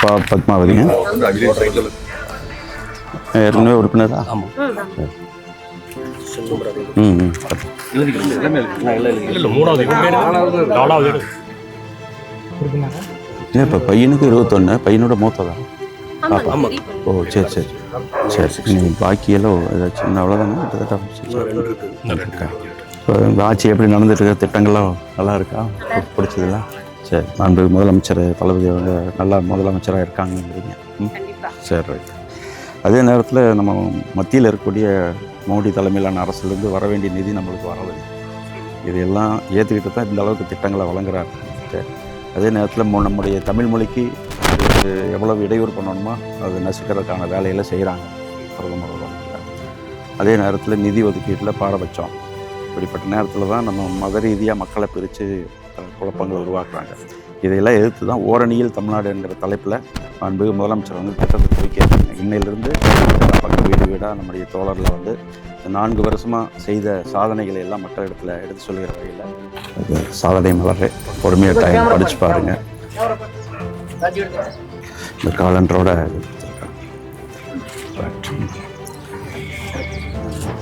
பா பத்மாவதிங்க ஏற்கனவே உறுப்பினரா? ஆமாம் ம் ம். இல்லை இப்போ பையனுக்கு இருபத்தொன்று பையனோட மூத்ததா? பாப்பா. ஓ சரி சரி. சரி நீ பாக்கியெல்லாம் ஏதாச்சும் அவ்வளோதானே கிட்டத்தட்ட இப்போ ஆட்சி எப்படி நடந்துட்டு இருக்க? திட்டங்கள்லாம் நல்லா இருக்கா? பு- பிடிச்சதுல சரி அன்று முதலமைச்சர் தளபதி அவங்க நல்லா முதலமைச்சராக இருக்காங்கங்கிறீங்க. ம்? சரி ரைட் அதே நேரத்தில் நம்ம மத்தியில் இருக்கக்கூடிய மோடி தலைமையிலான அரசுலேருந்து வர வேண்டிய நிதி நம்மளுக்கு வரலை. இதையெல்லாம் ஏற்றுக்கிட்டு தான் இந்த அளவுக்கு திட்டங்களை வழங்குறாரு. சரி. அதே நேரத்தில் நம்முடைய தமிழ் மொழிக்கு எவ்வளவு இடையூறு பண்ணணுமோ அது நசுக்கிறதுக்கான வேலைகளை செய்கிறாங்க பிரதமர். அதே நேரத்தில் நிதி ஒதுக்கீட்டில் பாரபட்சம். இப்படிப்பட்ட நேரத்தில் தான் நம்ம மத ரீதியாக மக்களை பிரித்து குழப்பங்கள் உருவாக்குறாங்க. இதையெல்லாம் எதிர்த்து தான் ஓரணியில் தமிழ்நாடு என்கிற தலைப்பில் அன்பு முதலமைச்சர் வந்து திட்டத்தை துவக்கியிருக்காங்க. இன்னையிலிருந்து பக்கம் வீடு வீடாக நம்முடைய தோழரில் வந்து நான்கு வருஷமாக செய்த சாதனைகளை எல்லாம் மற்ற இடத்துல எடுத்து சொல்கிற வகையில் சாதனை மலர். பொறுமையாக டைம் படித்து பாருங்கள் இந்த காலண்டரோட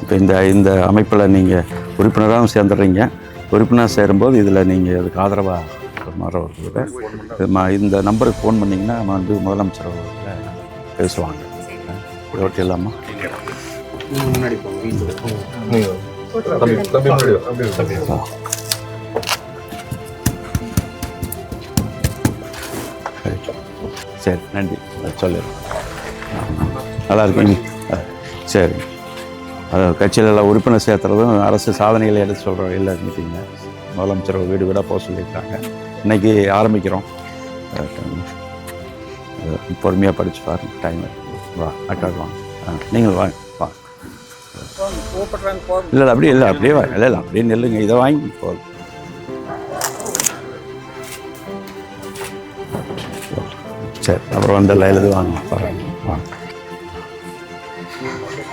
இப்போ இந்த இந்த அமைப்பில் நீங்கள் உறுப்பினராகவும் சேர்ந்துடுறீங்க. உறுப்பினர் சேரும்போது இதில் நீங்கள் அதுக்கு ஆதரவாக மாற இந்த நம்பருக்கு ஃபோன் பண்ணிங்கன்னா வந்து முதலமைச்சர் அவர்கள் பேசுவாங்க. ஓகே இல்லாமா? சரி நன்றி. சொல்லிடுறேன். நல்லா இருக்கீங்க. ஆ, சரி. அதாவது கட்சியில் உறுப்பினர் சேர்த்துறதும் அரசு சாதனைகளை எடுத்து சொல்கிறோம் இல்லை மீட்டிங்கில் முதலமைச்சர் வீடு வீடாக போக சொல்லியிருக்காங்க. இன்னைக்கு ஆரம்பிக்கிறோம். பொறுமையாக படித்து பாருங்க. டைம் வா அக்காக்கு வாங்க. ஆ நீங்கள் வாங்க. வாங்க இல்லை அப்படியே இல்லை அப்படியே வாங்க. இல்லை இல்லை அப்படியே நெல்லுங்க. இதை வாங்கி போதும். சரி அப்புறம் வந்து எல்லாம் எழுதி வாங்க. பாருங்க வாங்க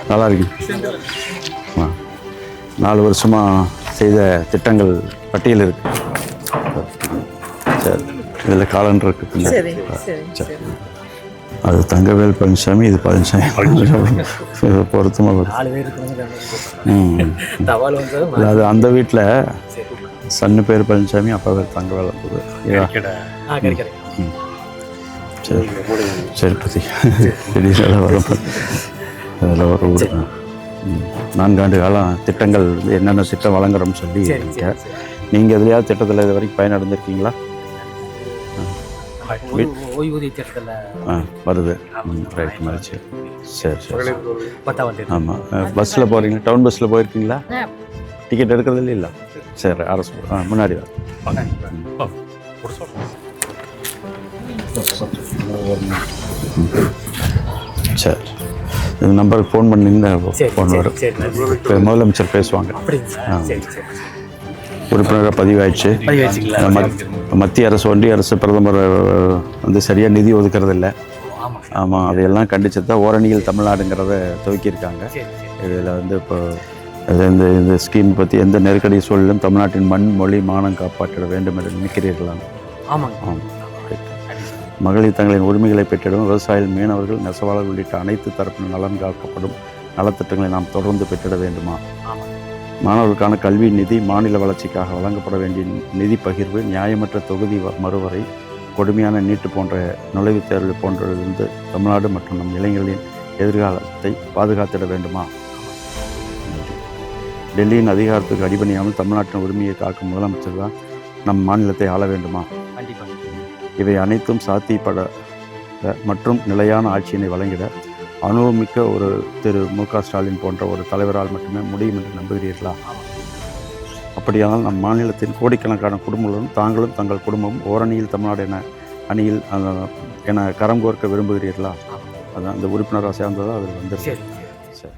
நல்லா இருக்கு ஆ. நாலு வருஷமாக செய்த திட்டங்கள் பட்டியல் இருக்கு. சரி இதில் காலண்டர் இருக்குங்க சரி சரி சரி. அது தங்கவேல் பழனிசாமி இது பழனிசாமி. பொருத்தமாக வரும். அது அந்த வீட்டில் சன்னு பேர் பழனிசாமி அப்பா பேர் தங்கவேல் போகுது சரி. சரி பத்தி திடீர்னு வரும். அதில் ஒரு. நான்காண்டு காலம் திட்டங்கள் என்னென்ன திட்டம் வழங்குறோம்னு சொல்லி. சரி நீங்கள் எதுலையாவது திட்டத்தில் இது வரைக்கும் பயனடைஞ்சிருக்கீங்களா ஓய்வு- ஓய்வூதிய திட்டத்தில் ஆ வருது. ம் ரைட் மாதிரி சரி சரி ஆமாம் பஸ்ஸில் போகிறீங்களா டவுன் பஸ்ஸில் போயிருக்கீங்களா? டிக்கெட் எடுக்கிறது இல்லைல்ல சரி அரசு ஆ முன்னாடி வா. சரி. நம்பருக்கு ஃபோன் சரி ஃபோன் வரும். முதலமைச்சர் பேசுவாங்க. உறுப்பினராக பதிவாயிடுச்சு. மத்திய அரசு ஒன்றிய அரசு பிரதமர் வந்து சரியாக நிதி ஒதுக்கிறது இல்லை. ஆமாம் அதையெல்லாம் கண்டிச்சு தான் ஓரணியில் தமிழ்நாடுங்கிறத துவக்கியிருக்காங்க. இதில் வந்து இப்போ இந்த இந்த ஸ்கீம் பற்றி எந்த நெருக்கடி சூழலும் தமிழ்நாட்டின் மண் மொழி மானம் காப்பாற்றிட வேண்டும் என்று நினைக்கிறீர்களா? ஆமாங்க. ஆமாம் மகளிர் தங்களின் உரிமைகளை பெற்றிடும் விவசாயிகள் மீனவர்கள் நெசவாளர் உள்ளிட்ட அனைத்து தரப்பினர் நலன் காக்கப்படும் நலத்திட்டங்களை நாம் தொடர்ந்து பெற்றிட வேண்டுமா? மாணவர்களுக்கான கல்வி நிதி மாநில வளர்ச்சிக்காக வழங்கப்பட வேண்டிய நிதி பகிர்வு நியாயமற்ற தொகுதி மறுவரை கொடுமையான நீட்டு போன்ற நுழைவுத் தேர்வு போன்றதிலிருந்து தமிழ்நாடு மற்றும் நம் இளைஞர்களின் எதிர்காலத்தை பாதுகாத்திட வேண்டுமா? டெல்லியின் அதிகாரத்துக்கு அடிபணியாமல் தமிழ்நாட்டின் உரிமையை காக்கும் முதலமைச்சர் தான் நம் மாநிலத்தை ஆள வேண்டுமா? கண்டிப்பாக இவை அனைத்தும் சாத்தியப்பட மற்றும் நிலையான ஆட்சியினை வழங்கிட அனுபவமிக்க ஒரு திரு மு க ஸ்டாலின் போன்ற ஒரு தலைவரால் மட்டுமே முடியும் என்று நம்புகிறீர்களா? அப்படியானால் நம் மாநிலத்தின் கோடிக்கணக்கான குடும்பங்களும் தாங்களும் தங்கள் குடும்பமும் ஓரணியில் தமிழ்நாடு என அணியில் என கரம் கோர்க்க விரும்புகிறீர்களா? அதான் அந்த உறுப்பினராக சேர்ந்ததா அதில் வந்து சரி. சரி.